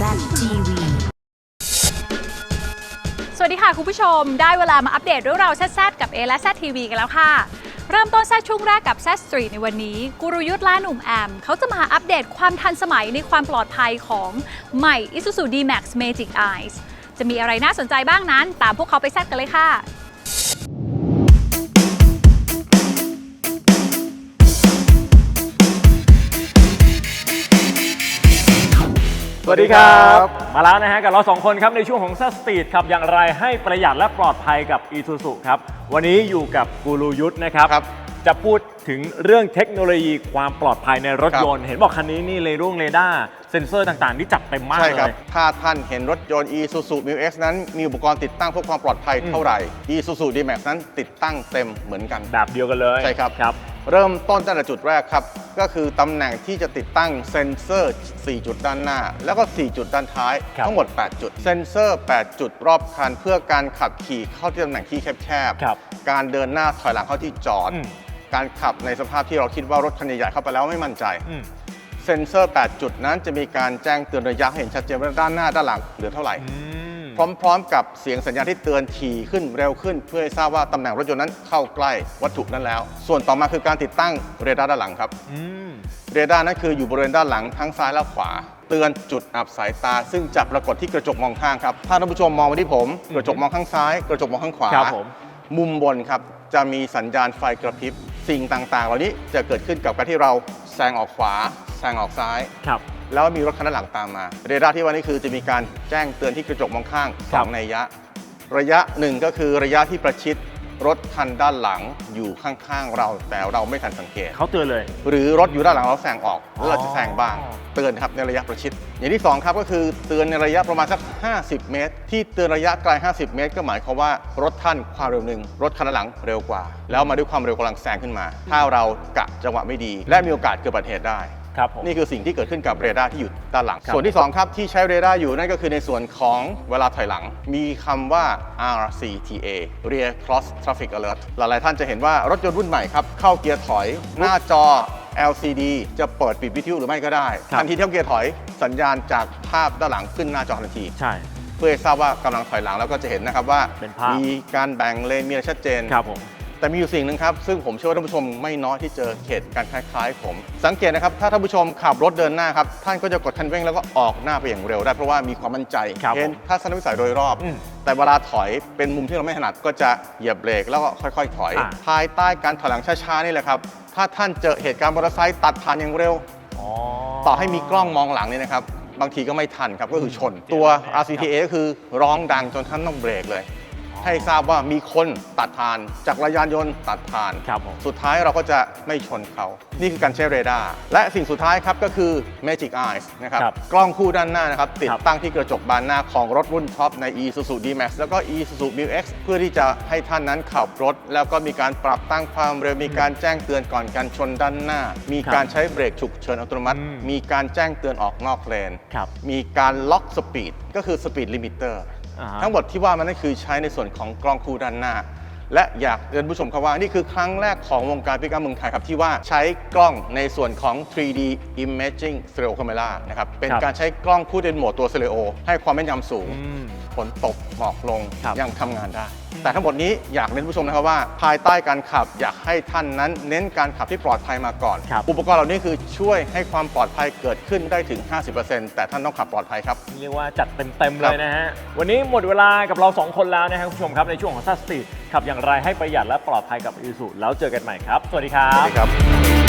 ZTV สวัสดีค่ะคุณผู้ชม ได้เวลามาอัปเดตเรื่องราวแซ่ดๆกับ A และ Z TV กันแล้วค่ะ เริ่มต้นแซ่ดช่วงแรกกับแซ่ดสตรีทในวันนี้ กุรุยุทธ์และหนุ่มแอม เขาจะมาอัปเดตความทันสมัยในความปลอดภัยของใหม่ Isuzu D-Max Magic Eyes จะมีอะไรน่าสนใจบ้างนั้น ตามพวกเขาไปแซ่ดกันเลยค่ะ วัสดีครับ มาแล้วนะฮะกับเราสองคนครับในช่วงของ s ซสตีดครับอย่างไรให้ประหยัดและปลอดภัยกับ i s u z u ครับ วันนี้อยู่กับกูรูยุทธนะครับ ครับ จะพูดถึงเรื่องเทคโนโลยีความปลอดภัยในรถครับยนต์ เห็นบอกคันนี้นี่เลยรุ่งเรดาร์เซ็นเซอร์ต่างๆ ที่จัดเต็มมากใช่เลครับ ย ถ้าท่านเห็นรถยนต์ Isuzu m u x นั้นมีอุปกรณ์ติดตั้งเพื่อความปลอดภัยอืมเท่าไหร่ Isuzu D-Max นั้นติดตั้งเต็มเหมือนกัน แบบเดียวกันเลยใช่ครับ ครับ เริ่มต้นตั้งแต่จุดแรกครับ ก็คือตำแหน่งที่จะติดตั้งเซ็นเซอร์ 4 จุดด้านหน้า แล้วก็ 4 จุดด้านท้ายครับทั้งหมด 8 จุด เซ็นเซอร์ 8 จุดรอบคัน เพื่อการขับขี่เข้าที่ตำแหน่งที่แคบครับๆการเดินหน้าถอยหลังเข้าที่จอดอืมการขับในสภาพที่เราคิดว่ารถคันใหญ่ๆเข้าไปแล้วไม่มั่นใจอืมเซ็นเซอร์ 8 จุดนั้นจะมีการแจ้งเตือนระยะให้เห็นชัดเจนว่าด้านหน้าด้านหลังเหลือเท่าไหร่อืม พร้อมๆ กับเสียงสัญญาณที่เตือนถี่ขึ้นเร็วขึ้น เพื่อให้ทราบว่าตำแหน่งรถยนต์นั้นเข้าใกล้วัตถุนั้นแล้ว ส่วนต่อมาคือการติดตั้งเรดาร์ด้านหลังครับอืมเรดาร์นั้นคืออยู่บริเวณด้านหลังทั้งซ้ายและขวา เตือนจุดอับสายตา ซึ่งจะปรากฏที่กระจกมองข้างครับถ้าท่านผู้ชมมองมาที่ผม กระจกมองข้างซ้าย กระจกมองข้างขวาครับผมมุมบนครับจะมีสัญญาณไฟกระพริบ สิ่งต่างๆ เหล่านี้จะเกิดขึ้นกับการที่เราแซงออกขวาแซงออกซ้ายครับ แล้วมีรถคันด้านหลังตามมา เรดาร์ที่ว่านี้คือจะมีการแจ้งเตือนที่กระจกมองข้างคสรัอบงในยยะ ระยะหนึ่งก็คือระยะที่ประชิดรถคันด้านหลังอยู่ข้างๆ เราแต่เราไม่ทันสังเกต เขาเตือนเลย หรือรถอยู่ด้านหลังเราแซงออกแล้วเราจะแซงบ้างอ๋อเตือนครับในระยะประชิด อย่างที่สองครับก็คือเตือนในระยะประมาณสัก 50 เมตร ที่เตือนระยะไกล 50 เมตร ก็หมายความว่ารถท่านความเร็วหนึ่งรถคันด้านหลังเร็วกว่า แล้วมาด้วยความเร็วกำลังแซงขึ้นมา ถ้าเรากะจังหวะไม่ดี และมีโอกาสเกิดอุบัติเหตุได้ ครับผมนี่คือสิ่งที่เกิดขึ้นกับเรดาร์ที่อยู่ด้านหลังครับส่วนที่ 2 ครับที่ใช้เรดาร์อยู่นั่นก็คือในส่วนของเวลาถอยหลัง มีคำว่า RCTA Rear Cross Traffic Alert หลายๆท่านจะเห็นว่ารถยนต์รุ่นใหม่ครับเข้าเกียร์ถอยหน้าจอ LCD จะเปิดปิดวิทยุหรือไม่ก็ได้ครับทันทีที่เข้าเกียร์ถอยสัญญาณจากภาพด้านหลังขึ้นหน้าจอทันทีใช่เพื่อให้ทราบว่ากำลังถอยหลังแล้วก็จะเห็นนะครับว่าเป็นภาพมีการแบ่งเลนมีอะไรชัดเจนครับผม แต่มีอยู่สิ่งหนึ่งครับ ซึ่งผมเชื่อว่าท่านผู้ชมไม่น้อยที่เจอเหตุการณ์คล้ายๆ ผม สังเกตนะครับ ถ้าท่านผู้ชมขับรถเดินหน้าครับ ท่านก็จะกดคันเร่งแล้วก็ออกหน้าไปอย่างเร็วได้เพราะว่ามีความมั่นใจครับเห็นผมทัศนวิสัยโดยรอบ อืมแต่เวลาถอยเป็นมุมที่เราไม่ถนัดก็จะเหยียบเบรกแล้วก็ค่อย ๆ ถอย อ่า ภายใต้การถอยหลังช้าๆนี่แหละครับ ถ้าท่านเจอเหตุการณ์มอเตอร์ไซค์ตัดผ่านอย่างเร็ว อ๋อ ต่อให้มีกล้องมองหลังนี่นะครับ บางทีก็ไม่ทันครับ ก็คือชน ตัว RCTA ก็คือร้องดังจนท่านต้องเบรกเลย ให้ทราบว่ามีคนตัดผ่าน จากรยานยนต์ตัดผ่าน ครับผม สุดท้ายเราก็จะไม่ชนเขา นี่คือการใช้เรดาร์ และสิ่งสุดท้ายครับก็คือ Magic Eyes นะครับ ครับกล้องคู่ด้านหน้านะครับ ติดครับ ตั้งที่กระจกบานหน้าของรถรุ่นท็อปใน Isuzu D-Max แล้วก็ Isuzu Mu X เพื่อที่จะให้ท่านนั้นขับรถ แล้วก็มีการปรับตั้งความเร็ว มีการแจ้งเตือนก่อนการชนด้านหน้า มีการใช้เบรกฉุกเฉินอัตโนมัติ อืม มีการแจ้งเตือนออกนอกเลน ครับ มีการล็อกสปีดก็คือสปีดลิมิเตอร์อ่าฮะ ทั้งหมดที่ว่ามันนั่นคือใช้ในส่วนของกล้องคู่ด้านหน้า และอยากเรียนผู้ชมครับว่านี่คือครั้งแรกของวงการพิการเมืองไทยครับที่ว่าใช้กล้องในส่วนของ 3D Imaging Stereo Camera นะครับเป็นครับการใช้กล้องคู่เป็นโหมดตัว Stereo ให้ความแม่นยำสูงอืมฝนตกหมอกลงครับยังทำงานได้ แต่ทั้งหมดนี้อยากเน้นผู้ชมนะครับว่า ภายใต้การขับอยากให้ท่านนั้น เน้นการขับที่ปลอดภัยมาก่อน ครับ อุปกรณ์เหล่านี้คือช่วยให้ความปลอดภัยเกิดขึ้นได้ถึง 50%แต่ท่านต้องขับปลอดภัยครับ เรียกว่าจัดเต็มๆคเลรับยนะฮะ วันนี้หมดเวลากับเรา 2 คนแล้วนะครับคุณผู้ชมครับในช่วงของซัสตีขับอย่างไรให้ประหยัดและปลอดภัยกับอีซูแล้วเจอกันใหม่ครับ สวัสดีครัสวับสดีครับ